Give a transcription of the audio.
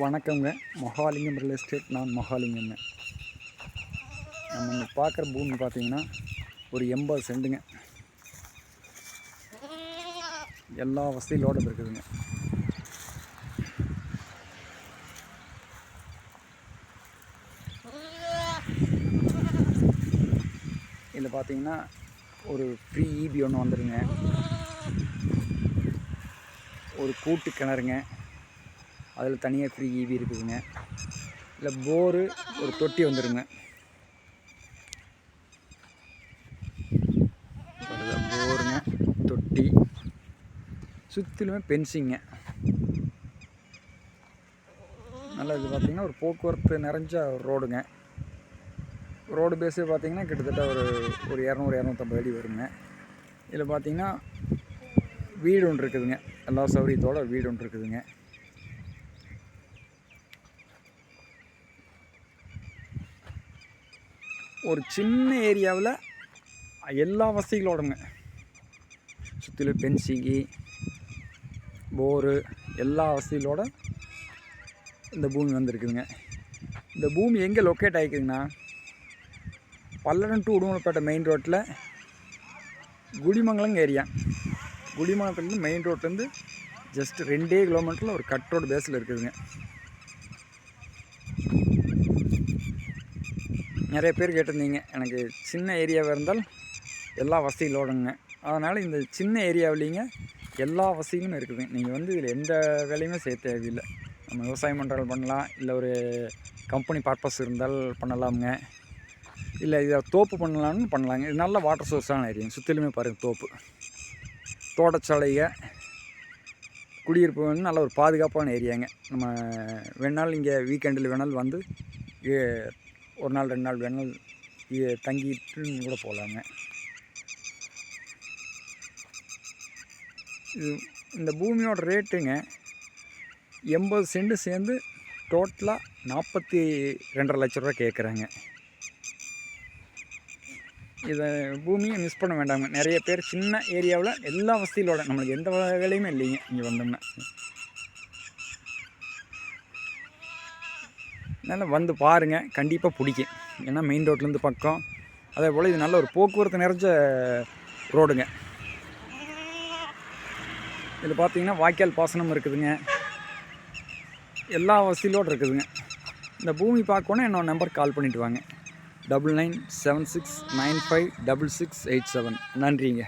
வணக்கங்க. Mahalingam real estate நான் மகாலிங்கம்ங்க. நம்ம இங்கே பார்க்குற பூமி பார்த்தீங்கன்னா ஒரு எண்பது சென்ட்டுங்க எல்லா வசதிகளோடு இருக்குதுங்க. இதில் பார்த்தீங்கன்னா ஒரு ஃப்ரீ ஈபி ஒன்று வந்துடுங்க ஒரு கூட்டு கிணறுங்க. அதில் தனியாக ஃப்ரீ ஈவி இருக்குதுங்க. இல்லை போரு ஒரு தொட்டி வந்துடுங்க போருங்க தொட்டி. சுற்றிலுமே பென்சிங்க நல்லா இது பார்த்திங்கன்னா ஒரு போக்குவரத்து நிறைஞ்ச ஒரு ரோடுங்க ரோடு பேஸே பார்த்தீங்கன்னா கிட்டத்தட்ட ஒரு ஒரு இரநூறு இரநூத்தம்பது அடி வருங்க. இதில் பார்த்தீங்கன்னா வீடு ஒன்று இருக்குதுங்க. எல்லா சௌகரியத்தோட வீடு ஒன்று இருக்குதுங்க. ஒரு சின்ன ஏரியாவில் எல்லா வசதிகளோடங்க. சுற்றிலும் பென்சிங்கி போரு எல்லா வசதிகளோட இந்த பூமி வந்திருக்குதுங்க. இந்த பூமி எங்கே லொக்கேட் ஆகிக்குதுங்கன்னா பல்லடம் டு உடுமலைப்பேட்டை மெயின் ரோட்டில் குடிமங்கலம் ஏரியா. குடிமங்கலத்துலேருந்து மெயின் ரோட்லேருந்து ஜஸ்ட் ரெண்டே கிலோமீட்டரில் ஒரு கட் ரோடு பேஸில் இருக்குதுங்க. நிறைய பேர் கேட்டிருந்தீங்க. எனக்கு சின்ன ஏரியாவாக இருந்தால் எல்லா வசதிகளோடுங்க அதனால் இந்த சின்ன ஏரியாவிலேங்க எல்லா வசதியும் இருக்குதுங்க நீங்கள் வந்து இதில் எந்த வேலையுமே செய்ய தேவையில்லை. நம்ம விவசாயம் பண்ணுறாலும் பண்ணலாம். இல்லை ஒரு கம்பெனி பர்பஸ் இருந்தால் பண்ணலாமுங்க. இல்லை இதை தோப்பு பண்ணலாம்னு பண்ணலாங்க. இது நல்ல வாட்டர் சோர்ஸான ஏரியா. சுற்றிலுமே பாருங்கள் தோப்பு. தோட்டச்சாலைங்க. குடியிருப்பு வந்து நல்ல ஒரு பாதுகாப்பான ஏரியாங்க. நம்ம வேணாலும் இங்கே வீக்கெண்டில் வேணாலும் வந்து ஒரு நாள் ரெண்டு நாள் வேணாலும் இ- தங்கிட்டு கூட போகலாங்க இது இந்த பூமியோட ரேட்டுங்க எண்பது சென்ட் சேர்ந்து டோட்டலாக நாற்பத்தி ரெண்டரை லட்ச ரூபா கேட்குறாங்க இதை பூமியை மிஸ் பண்ண வேண்டாங்க. நிறைய பேர் சின்ன ஏரியாவில் எல்லா வசதியிலோட நம்மளுக்கு எந்த வேலையுமே இல்லைங்க இங்கே வந்தோம்னா. அதனால் வந்து பாருங்கள் கண்டிப்பாக பிடிக்கும். ஏன்னா மெயின் ரோட்லேருந்து பக்கம். அதே போல் இது நல்ல ஒரு போக்குவரத்து நிறைஞ்ச ரோடுங்க இதில் பார்த்தீங்கன்னா வாய்க்கால் பாசனம் இருக்குதுங்க. எல்லா வசதியிலோடு இருக்குதுங்க. இந்த பூமி பார்க்கணும் என்னோட நம்பர் கால் பண்ணிவிட்டு வாங்க. Double nine seven six nine five double six eight seven நன்றிங்க.